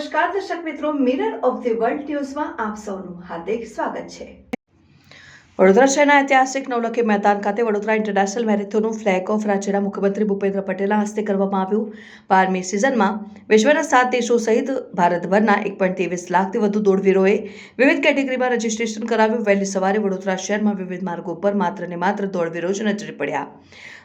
નમસ્કાર, દર્શક મિત્રો મિરર ઓફ ધી વર્લ્ડ ન્યૂઝમાં આપ સૌનું હાર્દિક સ્વાગત છે. વડોદરા શહેરના ઐતિહાસિક નવલખી મેદાન ખાતે વડોદરા ઇન્ટરનેશનલ મેરેથોનનું ફ્લેગ ઓફ રાજ્યના મુખ્યમંત્રી ભૂપેન્દ્ર પટેલના હસ્તે કરવામાં આવ્યું. બારમી સિઝનમાં વિશ્વના સાત દેશો સહિત ભારતભરના એક પોઈન્ટ ત્રેવીસ લાખથી વધુ દોડવીરોએ વિવિધ કેટેગરીમાં રજીસ્ટ્રેશન કરાવ્યું. વહેલી સવારે વડોદરા શહેરમાં વિવિધ માર્ગો પર માત્ર ને માત્ર દોડવીરો જ નજરે પડ્યા.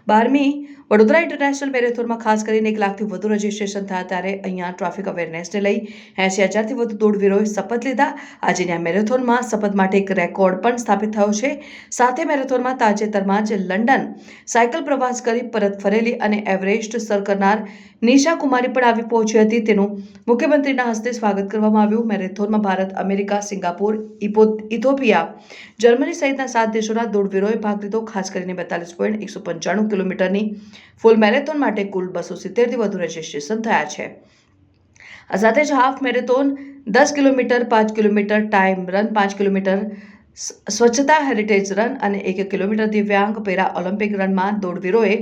બારમી, વડોદરા ઇન્ટરનેશનલ મેરેથોનમાં ખાસ કરીને એક લાખથી વધુ રજીસ્ટ્રેશન થયા ત્યારે અહીંયા ટ્રાફિક અવેરનેસને લઈ એંસી હજારથી વધુ દોડવીરોએ શપથ લીધા. આજની આ મેરેથોનમાં શપથ માટે એક રેકોર્ડ પણ સ્થાપિત થયો છે. સાથે મેરેથોનમાં તાજેતરમાં જ લંડન સાયકલ પ્રવાસ કરી પરત ફરેલી અને એવરેસ્ટ સર કરનાર નિશા કુમારી પણ આવી પહોંચી હતી. તેનું મુખ્યમંત્રીના હસ્તે સ્વાગત કરવામાં આવ્યું. મેરેથોનમાં Bharat, America, Singapore Ethiopia, Germany સહિતના સાત દેશોના દોડવીરોએ ભાગ લીધો. ખાસ કરીને બેતાલીસ પોઈન્ટ એકસો પંચાણું કિલોમીટરની ફૂલ મેરેથોન માટે કુલ બસો સિત્તેરથી વધુ રજીસ્ટ્રેશન થયા છે. આ સાથે જ હાફ મેરેથોન દસ કિલોમીટર, પાંચ કિલોમીટર ટાઈમ રન પાંચ કિલોમીટર સ્વચ્છતા હેરિટેજ રન અને એક કિલોમીટર દિવ્યાંગ પેરા ઓલિમ્પિક રનમાં દોડવીરોએ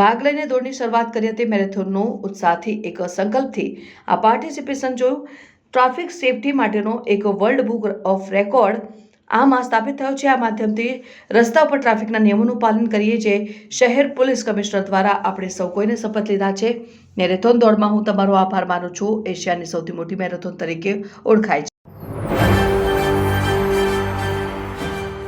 ભાગ લઈને દોડની શરૂઆત કરી હતી. મેરેથોનનો ઉત્સાહથી એક સંકલ્પથી આ પાર્ટિસિપેશન જોયું ટ્રાફિક સેફટી માટેનો એક વર્લ્ડ બુક ઓફ રેકોર્ડ આમાં સ્થાપિત થયો છે. આ માધ્યમથી રસ્તા ઉપર ટ્રાફિકના નિયમોનું પાલન કરીએ જે શહેર પોલીસ કમિશનર દ્વારા આપણે સૌ કોઈને શપથ લીધા છે. મેરેથોન દોડમાં હું તમારો આભાર માનું છું. એશિયાની સૌથી મોટી મેરેથોન તરીકે ઓળખાય